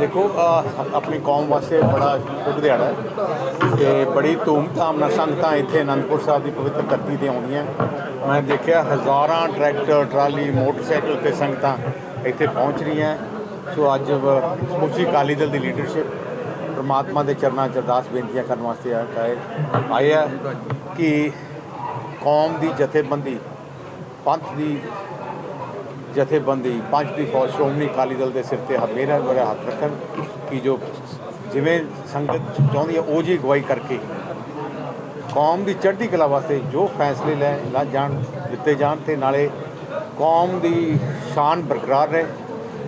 ਦੇਖੋ ਅਹ ਆਪਣੀ ਕੌਮ ਵਾਸਤੇ ਬੜਾ ਸ਼ੁਭ ਦਿਹਾੜਾ ਹੈ ਤੇ ਬੜੀ ਧੂਮ-ਧਾਮ ਨਾਲ ਸੰਗਤਾਂ ਇੱਥੇ ਅਨੰਦਪੁਰ ਸਾਹਿਬ ਦੀ ਪਵਿੱਤਰ ਧਰਤੀ ਤੇ ਆਉਂਦੀਆਂ। ਮੈਂ ਦੇਖਿਆ ਹਜ਼ਾਰਾਂ ਟਰੈਕਟਰ, ਟਰਾਲੀ, ਮੋਟਰਸਾਈਕਲ ਤੇ ਸੰਗਤਾਂ ਇੱਥੇ ਪਹੁੰਚ ਰਹੀਆਂ। ਸੋ ਅੱਜ ਵ- ਸਮੁੱਚੀ ਅਕਾਲੀ ਦਲ ਦੀ ਲੀਡਰਸ਼ਿਪ ਪ੍ਰਮਾਤਮਾ ਦੇ ਚਰਨਾਂ 'ਚ ਅਰਦਾਸ ਬੇਨਤੀਆਂ ਕਰਨ ਵਾਸਤੇ ਆ- ਆਏ ਆਏ ਆ ਕਿ ਕੌਮ ਦੀ ਜਥੇਬੰਦੀ, ਪੰਥ ਦੀ ਜਥੇਬੰਦੀ ਪੰਜ ਦੀ ਫੌਜ ਸ਼੍ਰੋਮਣੀ ਅਕਾਲੀ ਦਲ ਦੇ ਸਿਰ ਤੇ ਮੇਰਾ ਮੇਰਾ ਹੱਥ ਰੱਖਣ ਕਿ ਜੋ ਜਿਵੇਂ ਸੰਗਤ ਚਾਹੁੰਦੀ ਹੈ ਉਹ ਜੀ ਅਗਵਾਈ ਕਰਕੇ ਕੌਮ ਦੀ ਚੜ੍ਹਦੀ ਕਲਾ ਵਾਸਤੇ ਜੋ ਫੈਸਲੇ ਲੈ ਲਾ ਜਾਣ ਦਿੱਤੇ ਜਾਣ ਤੇ ਨਾਲੇ ਕੌਮ ਦੀ ਸ਼ਾਨ ਬਰਕਰਾਰ ਰਹੇ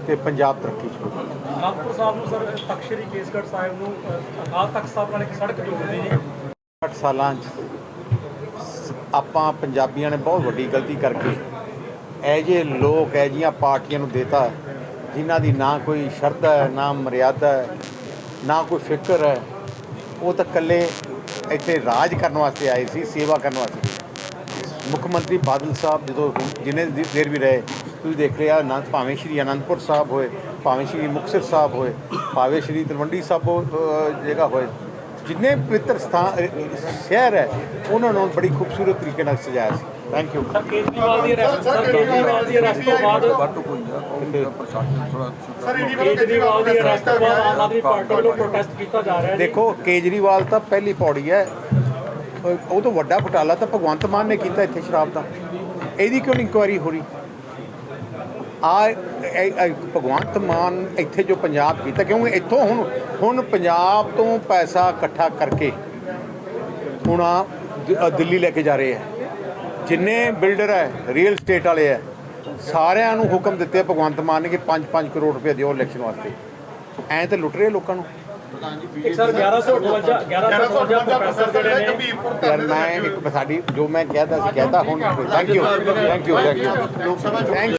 ਤੇ ਪੰਜਾਬ ਤਰੱਕੀ 'ਚ ਹੋਵੇ। ਨਾਗਪੁਰ ਸਾਹਿਬ ਨੂੰ ਸਰ ਤਖਤ ਸ੍ਰੀ ਕੇਸਗੜ੍ਹ ਸਾਹਿਬ ਨੂੰ ਅਕਾਲ ਤਖਤ ਸਾਹਿਬ ਨਾਲ ਇੱਕ ਸੜਕ ਜੋੜਦੀ ਜੀ 60 ਸਾਲਾਂ 'ਚ ਆਪਾਂ ਪੰਜਾਬੀਆਂ ਨੇ ਬਹੁਤ ਵੱਡੀ ਗਲਤੀ ਕਰਕੇ ਇਹ ਜੇ ਲੋਕ, ਇਹ ਜੀਆਂ ਪਾਰਟੀਆਂ ਨੂੰ ਦੇਤਾ, ਜਿਨ੍ਹਾਂ ਦੀ ਨਾ ਕੋਈ ਸ਼ਰਧਾ ਹੈ, ਨਾ ਮਰਿਆਦਾ ਹੈ, ਨਾ ਕੋਈ ਫਿਕਰ ਹੈ, ਉਹ ਤਾਂ ਇਕੱਲੇ ਇੱਥੇ ਰਾਜ ਕਰਨ ਵਾਸਤੇ ਆਏ ਸੀ, ਸੇਵਾ ਕਰਨ ਵਾਸਤੇ। ਮੁੱਖ ਮੰਤਰੀ ਬਾਦਲ ਸਾਹਿਬ ਜਦੋਂ ਹੁਣ ਜਿੰਨੇ ਦੇਰ ਵੀ ਰਹੇ, ਤੁਸੀਂ ਦੇਖ ਲਿਆ ਨਾ ਭਾਵੇਂ ਸ਼੍ਰੀ ਅਨੰਦਪੁਰ ਸਾਹਿਬ ਹੋਏ, ਭਾਵੇਂ ਸ਼੍ਰੀ ਮੁਕਤਸਰ ਸਾਹਿਬ ਹੋਏ, ਭਾਵੇਂ ਸ਼੍ਰੀ ਤਲਵੰਡੀ ਸਾਹਿਬ ਜਗ੍ਹਾ ਹੋਏ ਜਿੰਨੇ ਪਵਿੱਤਰ ਸਥਾਨ ਸ਼ਹਿਰ ਹੈ ਉਹਨਾਂ ਨੂੰ ਬੜੀ ਖੂਬਸੂਰਤ ਤਰੀਕੇ ਨਾਲ ਸਜਾਇਆ ਸੀ। ਥੈਂਕ ਯੂ ਸਰ ਕੇਜਰੀਵਾਲ ਦੀ ਅਰੈਸਟ ਸਰ ਕੇਜਰੀਵਾਲ ਦੀ ਅਰੈਸਟ ਤੋਂ ਬਾਅਦ ਵੱਟ ਹੋਈ ਆ ਉਹ ਪ੍ਰਸ਼ਾਸਨ ਥੋੜਾ ਕੇਜਰੀਵਾਲ ਦੀ ਅਰੈਸਟ ਤੋਂ ਬਾਅਦ ਆਮ ਆਦਮੀ ਪਾਰਟੀ ਵੱਲੋਂ ਪ੍ਰੋਟੈਸਟ ਕੀਤਾ ਜਾ ਰਿਹਾ ਹੈ। ਜੀ ਦੇਖੋ ਕੇਜਰੀਵਾਲ ਤਾਂ ਪਹਿਲੀ ਪੌੜੀ ਹੈ। ਉਹ- ਤੋਂ ਵੱਡਾ ਘੁਟਾਲਾ ਤਾਂ ਭਗਵੰਤ ਮਾਨ ਨੇ ਕੀਤਾ ਇੱਥੇ ਸ਼ਰਾਬ ਦਾ। ਇਹਦੀ ਕਿਉਂ ਨਹੀਂ ਇਨਕੁਆਇਰੀ ਹੋ ਰਹੀ? ਆ ਭਗਵੰਤ ਮਾਨ ਇੱਥੇ ਜੋ ਪੰਜਾਬ ਕੀਤਾ ਕਿਉਂਕਿ ਇੱਥੋਂ ਹੁਣ ਹੁਣ ਪੰਜਾਬ ਤੋਂ ਪੈਸਾ ਇਕੱਠਾ ਕਰਕੇ ਹੁਣ ਆ ਦਿੱਲੀ ਲੈ ਕੇ ਜਾ ਰਹੇ ਹੈ ਜਿੰਨੇ ਬਿਲਡਰ ਹੈ ਰੀਅਲ ਸਟੇਟ ਵਾਲੇ ਹੈ ਸਾਰਿਆਂ ਨੂੰ ਹੁਕਮ ਦਿੱਤੇ ਭਗਵੰਤ ਮਾਨ ਨੇ ਕਿ 5-5 ਕਰੋੜ ਰੁਪਏ ਦਿਓ ਇਲੈਕਸ਼ਨ ਵਾਸਤੇ। ਐਂ ਤਾਂ ਲੁੱਟ ਰਹੇ ਲੋਕਾਂ ਨੂੰ। ਇੱਕ ਸਰ 1152 1152 ਪ੍ਰੋਫੈਸਰ ਜਿਹੜੇ ਨੇ। ਯਾਰ ਮੈਂ ਇੱਕ ਸਾਡੀ ਜੋ ਮੈਂ ਕਹਿਤਾ ਸੀ ਕਹਿਤਾ ਹੁਣ। Thank you thank you thank you thank